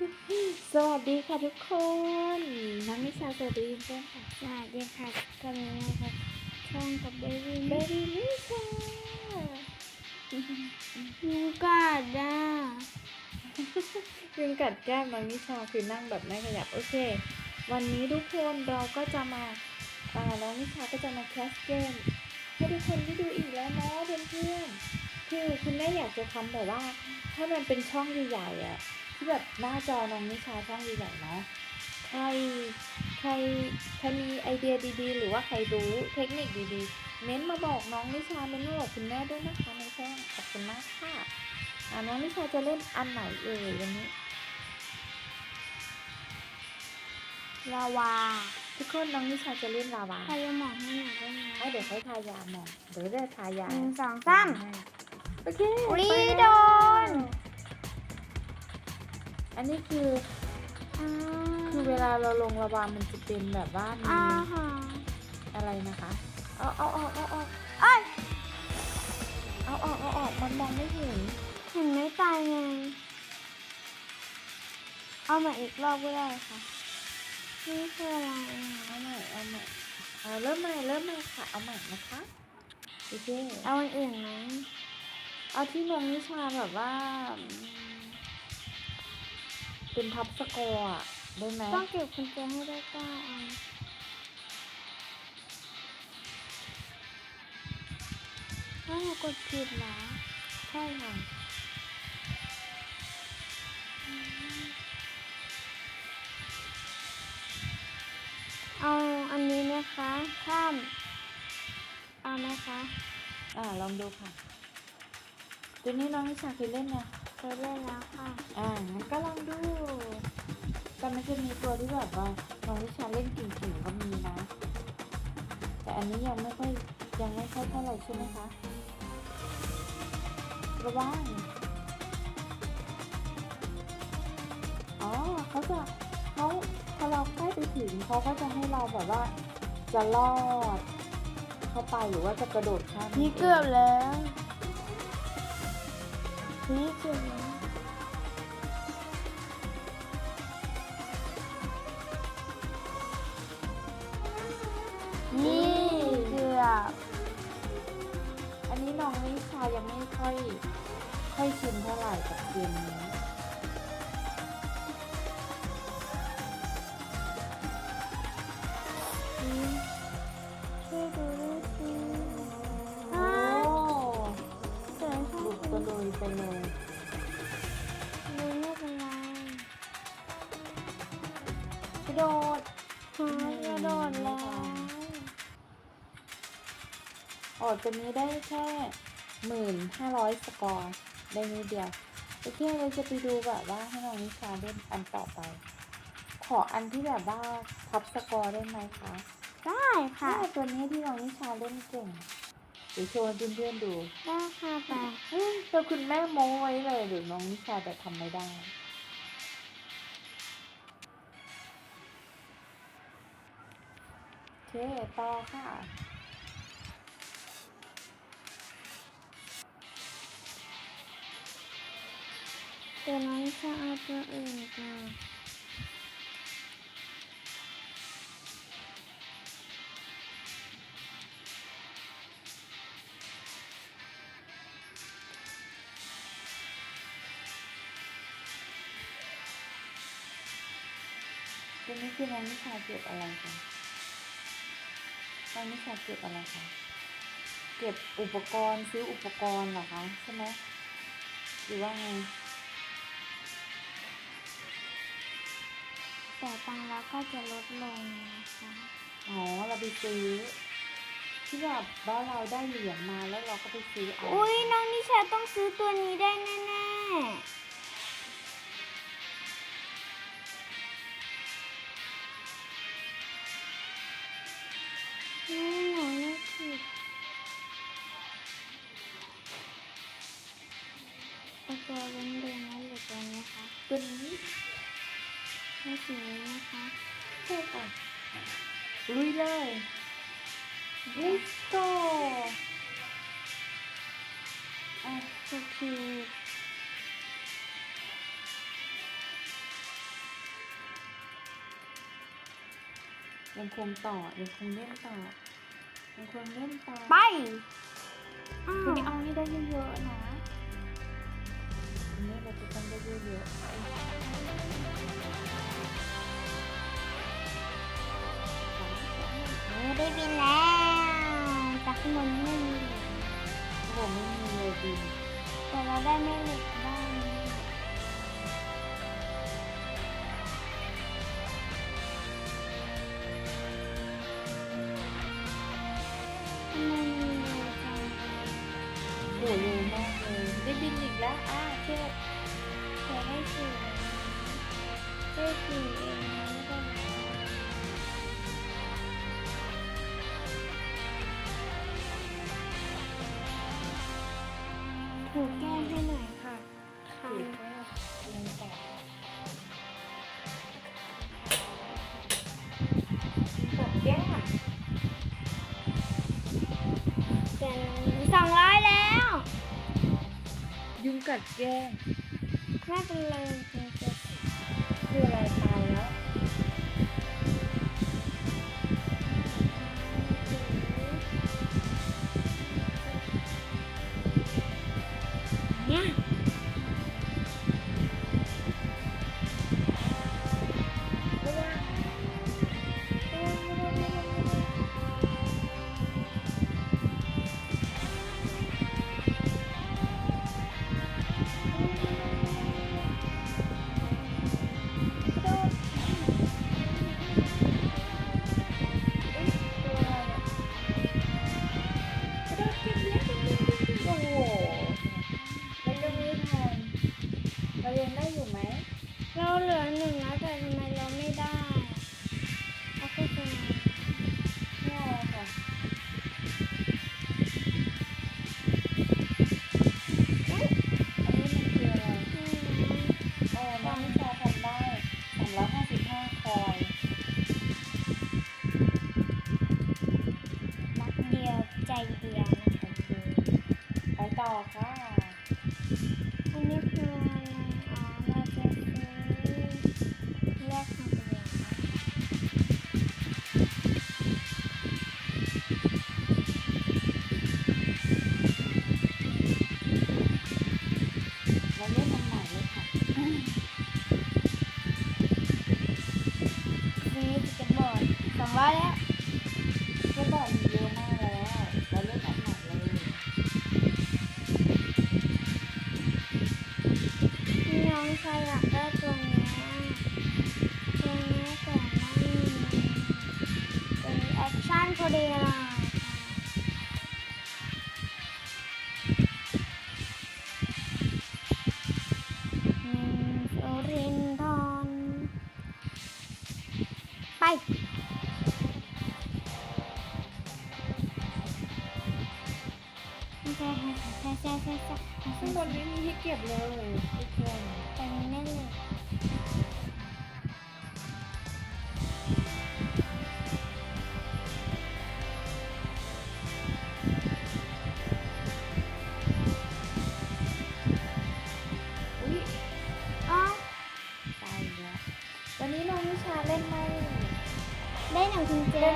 สวัสดีค่ะทุกคน น้องนิชาสวัสดีเพื่อนค่ะ สวัสดีค่ะกันนี้นะครับช่องกับเบบี้เบบี้นิชายูกาด้ายุงกัดแก้มน้องนิชาคือนั่งแบบไม่ขยับโอเค วันนี้ทุกคนเราก็จะมาอ่าน้องนิชาก็จะมาแคสเกมให้ทุกคนได้ดูอีกแล้วเนาะเพื่อนๆคือคุณแม่อยากจะทำแบบว่า ถ้ามันเป็นช่องใหญ่ๆอะ ที่แบบหน้าจอน้องนิชาช่องใหญ่ๆเนาะใครใครใครมีไอเดียดีๆ หรือว่าใครรู้เทคนิคดีๆ เม้นมาบอกน้องนิชาเม้นมาบอกคุณแม่ด้วยนะคะในช่องขอบคุณมากค่ะอ่าน้องนิชาจะเล่นอันไหนเอ่ยวันนี้ลาวาทุกคนน้องนิชาจะเล่นลาวาใครจะหมองให้หน่อยได้ไหมเอาเดี๋ยวค่อยทายาหมองเดี๋ยวได้ทายาหนึ่งสองสามให้โอเคอุ๊ยไปแล้วโด อันนี้คืออ่าคือเวลาเราลงลาวามันจะเป็นแบบว่ามีอ่าฮะอะไรนะคะเอาเอาเอาเอาเอาเอ้ยเอาเอาเอาออกมันมองไม่เห็นเห็นไม่ตายไงเอามาอีกรอบก็ได้ค่ะนี่คืออะไรอะเอาใหม่เอาใหม่เอาเริ่มใหม่เริ่มใหม่ค่ะเอาใหม่นะคะโอเคเอาอันอื่นไหมเอาที่น้องนิชาแบบว่าอืม เป็นท็อปสกอร์อะได้ไหมต้องเก็บกุญแจให้ได้เก้าอันถ้าวเรากดผิดเหรอใช่ค่ะเอาอันนี้ไหมคะข้าม เอาไหมคะ อ่าลองดูค่ะ ตัวนี้น้องนิชาเคยเล่นไงเคยเล่นแล้วค่ะ อ่างั้นก็ลองดู แต่มันจะมีตัวที่แบบว่าน้องนิชาเล่นเก่งๆก็มีนะ แต่อันนี้ยังไม่ค่อยยังไม่ค่อยเท่าไหร่ใช่ไหมคะระวังอ๋อเขาจะเขาพอเราใกล้ไปถึงเขาก็จะให้เราแบบว่าจะลอด เข้าไปหรือว่าจะกระโดดข้ามพี่เกือบแล้วพี่เกือบแล้ว นี้ชายังไม่ค่อย ค่อยชินเท่าไหร่กับเกมนี้ช่วยดูด้วยสิโอ้อ้าเสือชอบหลุดกินกระโดยไปเลยดูไม่เป็นไรกระโดดหายกระโดดแล้ว ออกจากนี้ได้แค่ หมื่นห้าร้อยสกอร์ ได้นิดเดียวโอเคเราจะไปดูแบบว่าให้น้องนิชาเล่นอันต่อไป ขออันที่แบบว่าท็อปสกอร์ได้ไหมคะได้ค่ะถ้าตัวนี้ที่น้องนิชาเล่นเก่งเดี๋ยวโชว์ให้เพื่อนๆดูได้ค่ะไปแต่คุณแม่โม้ไว้เลยเดี๋ยวน้องนิชาจะทำไม่ได้โอเคต่อค่ะ เดี๋ยวน้องจะเอาตัวอื่นก่อนตัวนี้คือน้องนิชาเก็บอะไรคะน้องนิชาเก็บอะไรคะ เก็บอุปกรณ์ซื้ออุปกรณ์เหรอคะใช่ไหมหรือว่าไง แต่ตังค์เราก็จะลดลงนะคะ อ๋อ เราไปซื้อ ที่แบบว่าเราได้เหรียญมาแล้วเราก็ไปซื้อเอา อุ้ยน้องนิชาต้องซื้อตัวนี้ได้แน่ๆ ลุยเลยลิสโตอัสคิวยังคงต่อ ยังคงเล่นต่อ ยังคงเล่นต่อ ไปคุณเอาให้ได้เยอะๆนะอันนี้เราจะต้องได้เยอะๆ เออได้บินแล้วจากข้างบนไม่มีเหล็กโอ้โหไม่มีเลยดินแต่เราได้แม่เหล็กได้ไมมีเร็วจังโอ้โหเร็วมากเลยได้บินอีกแล้วอะเก็บแต่ได้สี่ได้สี่ กัดแก้มไม่เป็นไรเดี๋ยวจะคืออะไรตายแล้วเนี่ย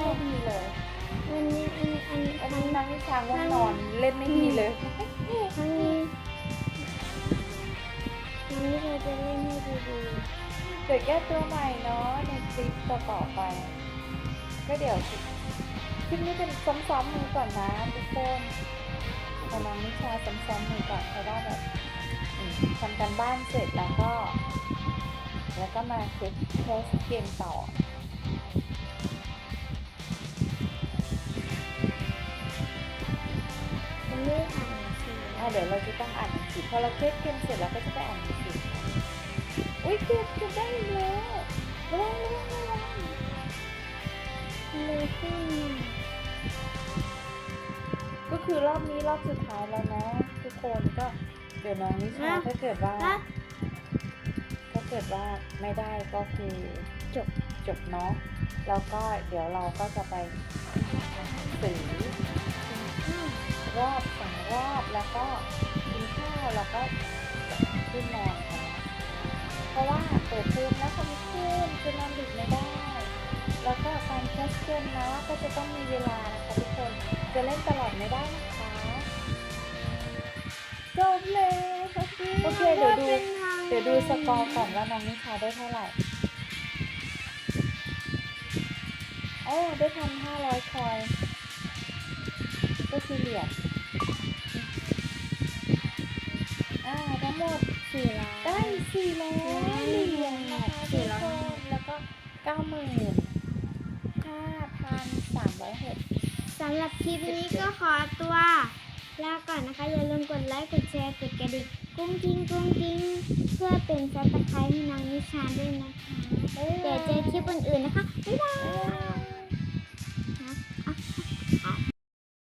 ไม่ดีเลยวันนี้อันนี้อันนี้วันทั้งนี้น้องนิชาง่วงนอนเล่นไม่ดีเลยทั้งนี้ทั้งนี้เราจะเล่นให้ดูดูเดี๋ยวแก้ตัวใหม่เนาะในคลิปต่อต่อๆไป ก็เดี๋ยวคลิปนี้เป็นซ้อมๆมือก่อนนะทุกคนกำลังนิชาซ้อมๆมือก่อนเพราะว่าแบบทำกันบ้านเสร็จแล้วก็ แล้วก็มาเทสเทสเกมต่อ เดี๋ยวเราจะต้องอ่านหนังสือพอเราเทสเกมเสร็จเราก็จะไปอ่านหนังสืออุ้ยเก็บเก็บได้แล้วระวังระวังระวังเลยขึ้นก็คือรอบนี้รอบสุดท้ายแล้วนะทุกคนก็เดี๋ยวน้องนิชาถ้าเกิดว่าถ้าเกิดว่าไม่ได้ก็คือจบจบเนาะแล้วก็เดี๋ยวเราก็จะไปอ่านหนังสือรอบรอบ แล้วก็กินข้าวแล้วก็ขึ้นนอนกันนะเพราะว่าเปิดเทอมแล้วคอมขึ้นจะนอนดึกไม่ได้ แล้วก็การแคสคนนะก็จะต้องมีเวลานะคะทุกคนจะเล่นตลอดไม่ได้นะคะจบเลยโอเคเดี๋ยวดูเป็นทางเดี๋ยวดูสกอร์ก่อนว่าน้องนิชาได้เท่าไหร่โอ้ได้พันห้าร้อยคอย ก็คือเหรียญ หมดสี่ร้อยได้สี่ร้อยเหรียญนะคะสี่ทุกร้อยคนแล้วก็เก้าหมื่นห้าพันสามร้อยหกสำหรับคลิปนี้ก็ขอตัวลาก่อนนะคะ อย่าลืมกดไลค์กดแชร์กดกระดิ่งกุ้งกิ้งกุ้งกิ้งเพื่อเป็นซับสไครต์ให้น้องนิชาด้วยนะคะเดี๋ยวเจอคลิปอื่นๆนะคะบ๊ายบาย